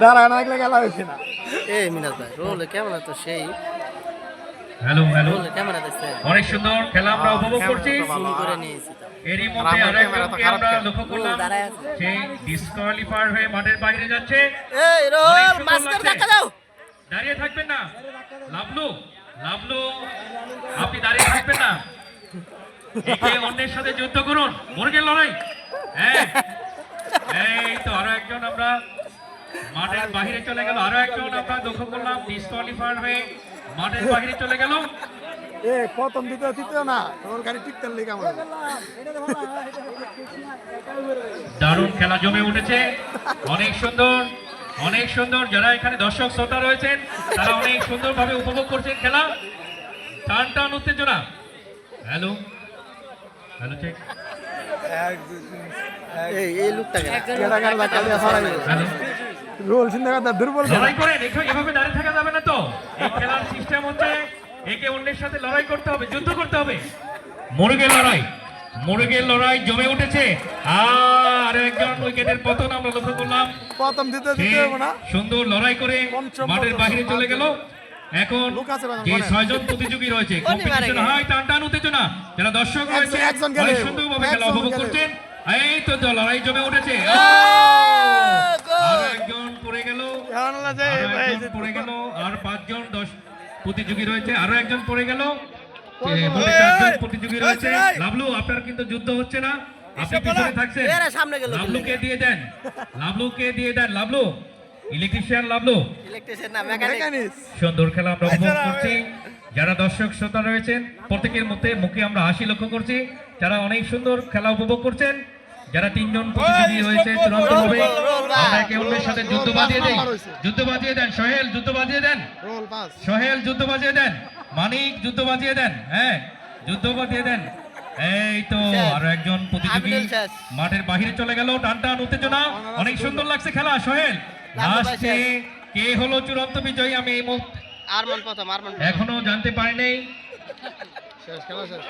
দাঁড়ায় না খেলা হয়েছে না। এই মিনাজ ভাই রোল ক্যামেরা তো সেই। Hello hello. ক্যামেরা দেখছে। অনেক সুন্দর খেলা আমরা উপভোগ করছি। জুম করে নিয়েছি এরই মধ্যে খারাপ আমরা লক্ষ্য করলাম। ও, দাঁড়ায় ডিসকোয়ালিফায়ার হয়ে মাঠের বাইরে যাচ্ছে। এই রোল মাস্টার দেখা দাও দাঁড়িয়ে থাকবেন না। লাভলু লাভলু আপনি দাঁড়িয়ে থাকবেন না। একে অন্যের সাথে যুদ্ধ করুন। মুরগের লড়াই। হ্যাঁ। এই তো আরও একজন আমরা মাঠের বাহিরে চলে গেল। আরও একজন আমরা লক্ষ্য করলাম ডিসকোয়ালিফায়ার হয়ে মাঠের বাহিরে চলে গেল। এ প্রথম দ্বিতীয় তৃতীয় না? তোর গাড়ি টিকতেন লেগে আমার দারুণ খেলা জমে উঠেছে। অনেক সুন্দর অনেক সুন্দর। যারা এখানে দর্শক শ্রোতা রয়েছেন তারা অনেক সুন্দরভাবে উপভোগ করছেন খেলা। টান টান উত্তেজনা। হ্যালো? হ্যালো চেক এই হ্যালো? রোল চিন্তা করতে দুর্বল লড়াই করেন এখানে এভাবে দাঁড়িয়ে থাকা যাবে না তো। এই খেলার সিস্টেম হচ্ছে একে অন্যের সাথে লড়াই করতে হবে যুদ্ধ করতে হবে। মুরগের লড়াই মুরগের লড়াই জমে উঠেছে। আর একজন উইকেটের পতন আমরা লক্ষ্য করলাম। প্রথম দ্বিতীয় সে তৃতীয় হব না। সুন্দর লড়াই করে মাঠের বাইরে চলে গেল। এখন যে ছয়জন প্রতিযোগী রয়েছে কম্পিটিশন হয় টান টান উত্তেজনা। যারা দর্শক রয়েছে একজন গেলে, অনেক সুন্দরভাবে খেলা উপভোগ করছেন। এই তো লড়াই জমে উঠেছে। একজন পড়ে গেল আর পাঁচজন দশ প্রতিযোগী রয়েছে আরও একজন পড়ে গেল। প্রতিযোগী রয়েছে। লাভলু আপনার কিন্তু যুদ্ধ হচ্ছে না। আপনি পিছনে থাকছেন। এরা সামনে গেল। লাভলুকে দিয়ে দেন। লাভলুকে দিয়ে দেন। লাভলু ইলেকট্রিশিয়ান লাভলু ইলেকট্রিশিয়ান না মেকানিক মেকানিক সুন্দর খেলা আমরা উপভোগ করছি। যারা দর্শক শ্রোতা রয়েছেন প্রত্যেকের মধ্যে মুখে আমরা হাসি লক্ষ্য করছি। যারা অনেক সুন্দর খেলা উপভোগ করছেন যারা তিনজন প্রতিযোগী হয়েছে চূড়ান্ত হবে আমরা একে অন্যের সাথে যুদ্ধ বাজিয়ে দেই। যুদ্ধ বাজিয়ে দেন সোহেল যুদ্ধ বাজিয়ে দেন। সোহেল যুদ্ধ বাজিয়ে দেন। মানিক যুদ্ধ বাজিয়ে দেন। হ্যাঁ যুদ্ধ বাজিয়ে দেন। এই তো। আরও একজন প্রতিযোগী মাঠের বাহিরে চলে গেল। টান টান উত্তেজনা। অনেক সুন্দর লাগছে খেলা সোহেল। লাস্টে কে হলো চূড়ান্ত বিজয়ী? আমি এই মুহূর্তে আরমান প্রথম আরমান এখনও জানতে পারি নাই শেষ খেলা শেষ।